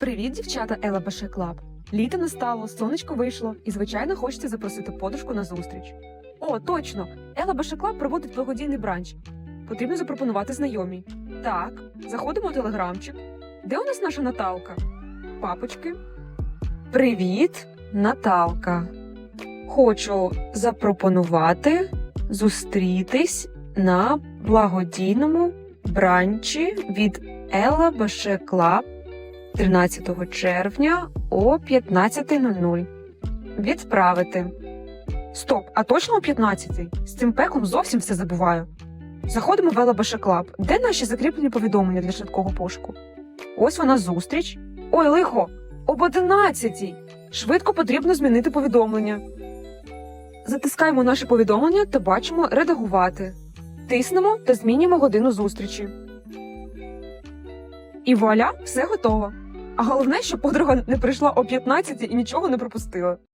Привіт, дівчата Ела Баше Клаб. Літо настало, сонечко вийшло, і, звичайно, хочеться запросити подружку на зустріч. О, точно! Ела Баше Клаб проводить благодійний бранч. Потрібно запропонувати знайомій. Так, заходимо у телеграмчик. Де у нас наша Наталка? Папочки. Привіт, Наталка. Хочу запропонувати зустрітись на благодійному бранчі від Ела Баше Клаб 13 червня о 15.00. Відправити. Стоп, а точно о 15 З цим пеком зовсім все забуваю. Заходимо в Елабаша. Де наші закріплені повідомлення для швидкого пошуку? Ось вона зустріч. Ой, лихо! Об 11 Швидко потрібно змінити повідомлення. Затискаємо наше повідомлення та бачимо редагувати. Тиснемо та змінюємо годину зустрічі. І вуаля, все готово. А головне, що подруга не прийшла о 15 і нічого не пропустила.